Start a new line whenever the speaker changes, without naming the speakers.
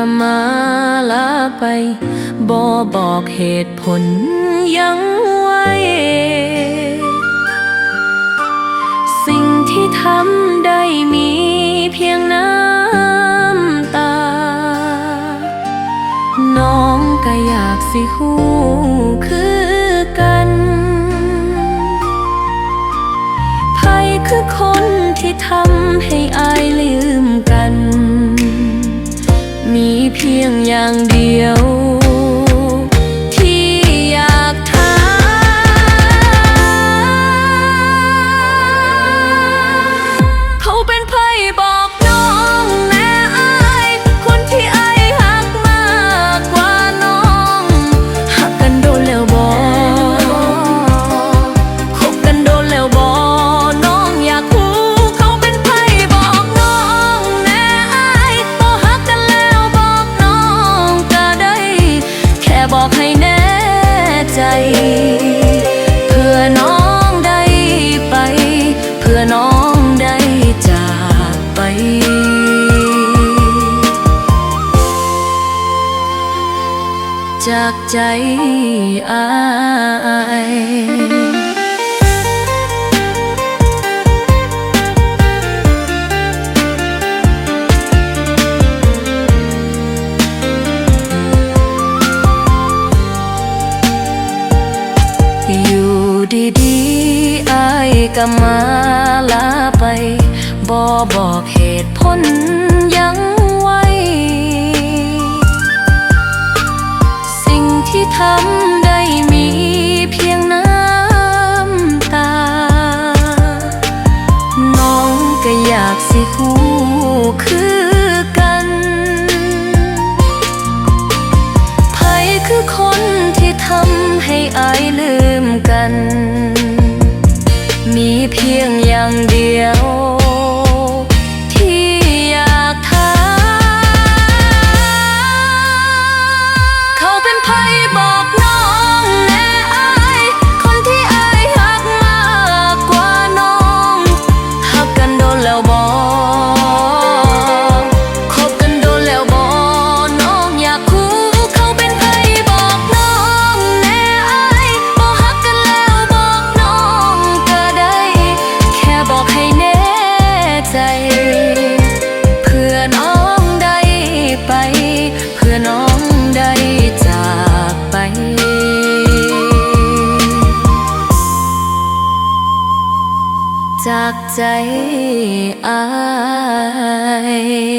ก็มาลาไปบอบอกเหตุผลยังไว้ สิ่งที่ทำได้มีเพียงน้ำตา น้องก็อยากสิฮู้คือกันใครคือคนที่ทำให้อายลืม เพียงอย่างเดียว บอกให้แน่ใจ เพื่อน้องได้ไป เพื่อน้องได้จากไป จากใจอาย อยู่ดีๆอายก็มาลาไปบอบอกเหตุผลยังไว้ สิ่งที่ทำได้มีเพียงน้ำตา น้องก็อยากสิฮู้คือกันไผคือคน ง พื่อน้องได้ไป เพื่อน้องได้จากไปจากใจอาย